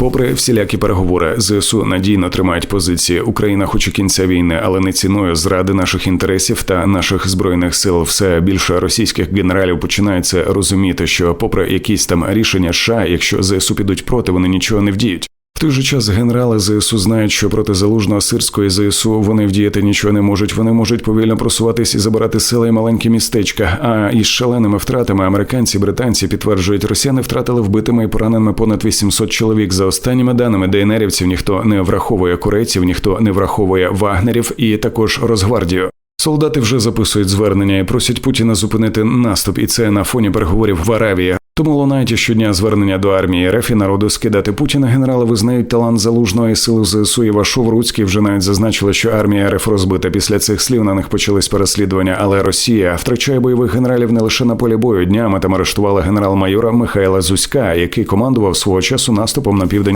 Попри всілякі переговори, ЗСУ надійно тримають позиції. Україна хоче кінця війни, але не ціною зради наших інтересів та наших збройних сил. Все більше російських генералів починається розуміти, що, попри якісь там рішення США, якщо ЗСУ підуть проти, вони нічого не вдіють. В той же час генерали ЗСУ знають, що проти залужного сирської ЗСУ вони вдіяти нічого не можуть. Вони можуть повільно просуватись і забирати села і маленькі містечка. А із шаленими втратами американці, британці підтверджують, росіяни втратили вбитими і пораненими понад 800 чоловік. За останніми даними ДНРівців ніхто не враховує корейців, ніхто не враховує вагнерів і також Росгвардію. Солдати вже записують звернення і просять Путіна зупинити наступ, і це на фоні переговорів в Аравії. Тому лунають щодня звернення до армії РФ і народу скидати Путіна. Генерали визнають талант залужної сили ЗСУ і Вашов Руцький вже навіть зазначили, що армія РФ розбита. Після цих слів на них почались переслідування. Але Росія втрачає бойових генералів не лише на полі бою. Днями там арештували генерал-майора Михайла Зуська, який командував свого часу наступом на південь.